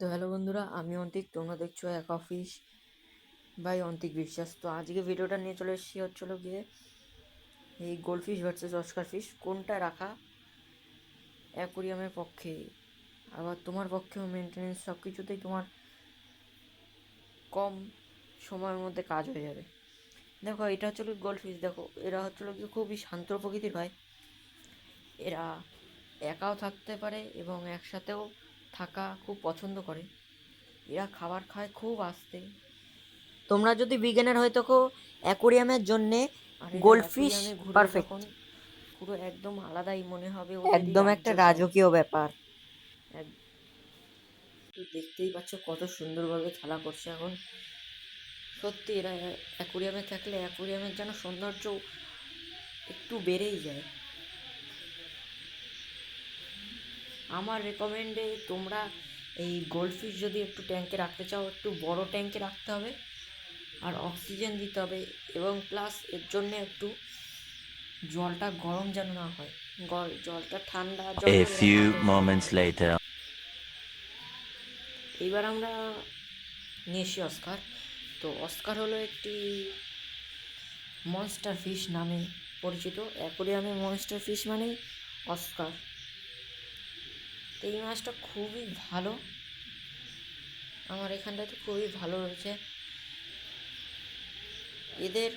Hello বন্ধুরা, আমি অন্তিক, তোমরা দেখছ এক অফিস বাই অন্তিক বিশ্বাস। তো আজকে ভিডিওটা নিয়ে চলে এসেছি হচ্ছিল গিয়ে এই গোল্ডফিশ ভার্সেস অস্কার ফিশ। কোনটা রাখা? অ্যাকোরিয়ামের পক্ষে। আবার তোমার পক্ষেও মেনটেনেন্স সব কিছুতেই তোমার কম সময়ের মধ্যে কাজ হয়ে যাবে। দেখো, এটা হচ্ছিল গোল্ডফিশ। দেখো, এরা হচ্ছিল কি খুবই শান্ত প্রকৃতির হয় এরা একাও থাকতে পারে এবং একসাথেও থাকা খুব পছন্দ করে। এরা খাবার খায় খুব আস্তে। তোমরা যদি বিজ্ঞানের হয়ে থাকো অ্যাকোরিয়ামের জন্যে গোল্ডফিশ পারফেক্ট পুরো একদম আলাদাই মনে হবে একদম একটা রাজকীয় ব্যাপার। তো দেখতেই পাচ্ছ কত সুন্দরভাবে খেলা করছে এখন। সত্যি এরা অ্যাকোরিয়ামে থাকলে অ্যাকোরিয়ামের যেন সৌন্দর্য একটু বেড়েই যায়। আমার রেকমেন্ডে তোমরা এই গোল্ডফিশ যদি একটু ট্যাঙ্কে রাখতে চাও একটু বড় ট্যাঙ্কে রাখতে হবে আর অক্সিজেন দিতে হবে এবং প্লাস এর জন্য একটু জলটা গরম যেন না হয়। জলটা ঠান্ডা A few moments later. এইবার আমরা নিয়ে এসি অস্কার। তো অস্কার হলো একটি মনস্টার ফিশ নামে পরিচিত। অ্যাকোরিয়ামে মনস্টার ফিশ মানেই অস্কার। তো এই মাছটা খুবই ভালো। আমার এখানটাতে খুবই ভালো রয়েছে এদের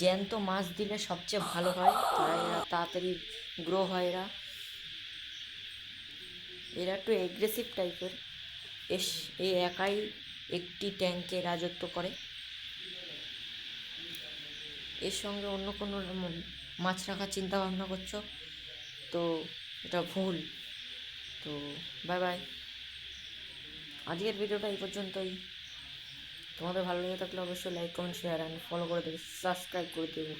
জ্যান্ত মাছ দিলে সবচেয়ে ভালো হয়। তারা এরা তাড়াতাড়ি গ্রো হয় এরা। এরা একটু এগ্রেসিভ টাইপের এস এই একাই একটি ট্যাঙ্কে রাজত্ব করে। এর সঙ্গে অন্য কোনো মাছ রাখার চিন্তা ভাবনা করছ? তো এটা ভুল। তো বাই বাই আজকের ভিডিওটা এই পর্যন্তই। তোমাদের ভালো লেগে থাকলে অবশ্যই like comment share and follow করে দেবে। সাবস্ক্রাইব করে দেবে।